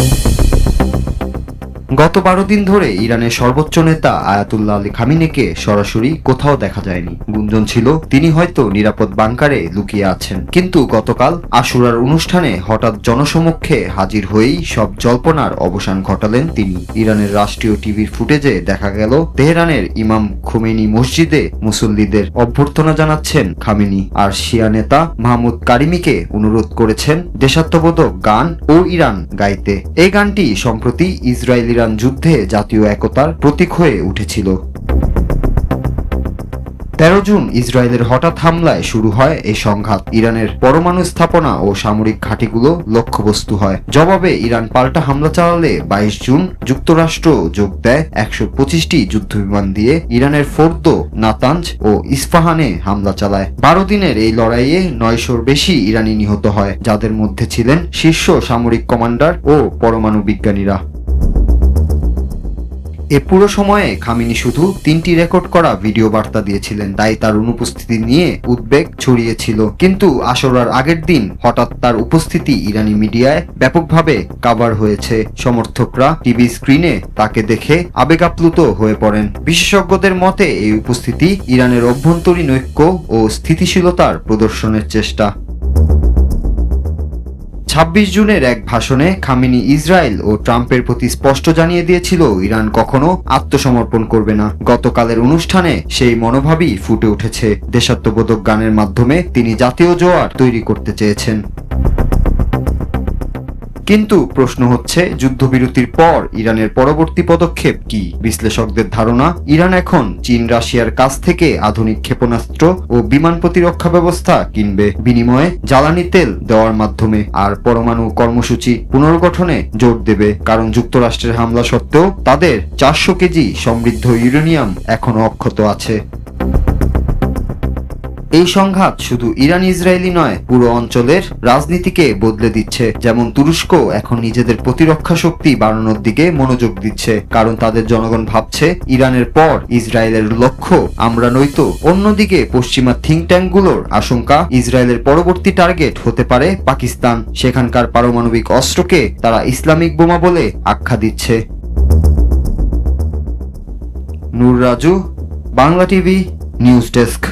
Thank you. গত বারো দিন ধরে ইরানের সর্বোচ্চ নেতা আয়াতুল্লাহ আলী খামিনেকে সরাসরি কোথাও দেখা যায়নি। গুঞ্জন ছিল, তিনি হয়তো নিরাপদ বাংকারে লুকিয়ে আছেন। কিন্তু গতকাল আশুরার অনুষ্ঠানে হঠাৎ জনসমক্ষে হাজির হয়েই সব জল্পনার অবসান ঘটালেন তিনি। ইরানের রাষ্ট্রীয় টিভির ফুটেজে দেখা গেল, তেহরানের ইমাম খুমেনি মসজিদে মুসল্লিদের অভ্যর্থনা জানাচ্ছেন খামিনি। আর শিয়া নেতা মাহমুদ কারিমিকে অনুরোধ করেছেন দেশাত্মবোধক গান ও ইরান গাইতে। এই গানটি সম্প্রতি ইসরায়েল ইরান যুদ্ধে জাতীয় একতার প্রতীক হয়ে উঠেছিল। তেরো জুন ইসরায়েলের হঠাৎ হামলায় শুরু হয় এই সংঘাত। ইরানের পরমাণু স্থাপনা ও সামরিক ঘাঁটিগুলো লক্ষ্যবস্তু হয়। জবাবে ইরান পাল্টা হামলা চালালে বাইশ জুন যুক্তরাষ্ট্র যোগ দেয় একশো পঁচিশটি যুদ্ধবিমান দিয়ে। ইরানের ফোর্দো নাতাঞ্জ ও ইস্পাহানে হামলা চালায়। বারো দিনের এই লড়াইয়ে নয়শোর বেশি ইরানি নিহত হয়, যাদের মধ্যে ছিলেন শীর্ষ সামরিক কমান্ডার ও পরমাণু বিজ্ঞানীরা। এ পুরো সময়ে খামিনি শুধু তিনটি রেকর্ড করা ভিডিও বার্তা দিয়েছিলেন, তাই তার অনুপস্থিতি নিয়ে উদ্বেগ ছড়িয়েছিল। কিন্তু আসরার আগের দিন হঠাৎ তার উপস্থিতি ইরানি মিডিয়ায় ব্যাপকভাবে কাভার হয়েছে। সমর্থকরা টিভি স্ক্রিনে তাকে দেখে আবেগাপ্লুত হয়ে পড়েন। বিশেষজ্ঞদের মতে, এই উপস্থিতি ইরানের অভ্যন্তরীণ ঐক্য ও স্থিতিশীলতার প্রদর্শনের চেষ্টা। ছাব্বিশ জুনের এক ভাষণে খামিনি ইসরায়েল ও ট্রাম্পের প্রতি স্পষ্ট জানিয়ে দিয়েছিল, ইরান কখনো আত্মসমর্পণ করবে না। গতকালের অনুষ্ঠানে সেই মনোভাবই ফুটে উঠেছে। দেশাত্মবোধক গানের মাধ্যমে তিনি জাতীয় জোয়ার তৈরি করতে চেয়েছেন। কিন্তু প্রশ্ন হচ্ছে, যুদ্ধবিরতির পর ইরানের পরবর্তী পদক্ষেপ কি? বিশ্লেষকদের ধারণা, ইরান এখন চীন, রাশিয়ার কাছ থেকে আধুনিক ক্ষেপণাস্ত্র ও বিমান প্রতিরক্ষা ব্যবস্থা কিনবে। বিনিময়ে জ্বালানি তেল দেওয়ার মাধ্যমে আর পরমাণু কর্মসূচি পুনর্গঠনে জোর দেবে। কারণ যুক্তরাষ্ট্রের হামলা সত্ত্বেও তাদের চারশো কেজি সমৃদ্ধ ইউরেনিয়াম এখনও অক্ষত আছে। এই সংঘাত শুধু ইরান ইসরায়েলি নয়, পুরো অঞ্চলের রাজনীতিকে বদলে দিচ্ছে। যেমন তুরস্ক এখন নিজেদের প্রতিরক্ষা শক্তি বাড়ানোর দিকে মনোযোগ দিচ্ছে, কারণ তাদের জনগণ ভাবছে, ইরানের পর ইসরায়েলের লক্ষ্য, আমরা নয়তো অন্যদিকে পশ্চিমা থিঙ্ক ট্যাঙ্কগুলোর আশঙ্কা ইসরায়েলের পরবর্তী টার্গেট হতে পারে পাকিস্তান। সেখানকার পারমাণবিক অস্ত্রকে তারা ইসলামিক বোমা বলে আখ্যা দিচ্ছে। Noor Raju, Bangla TV, news desk.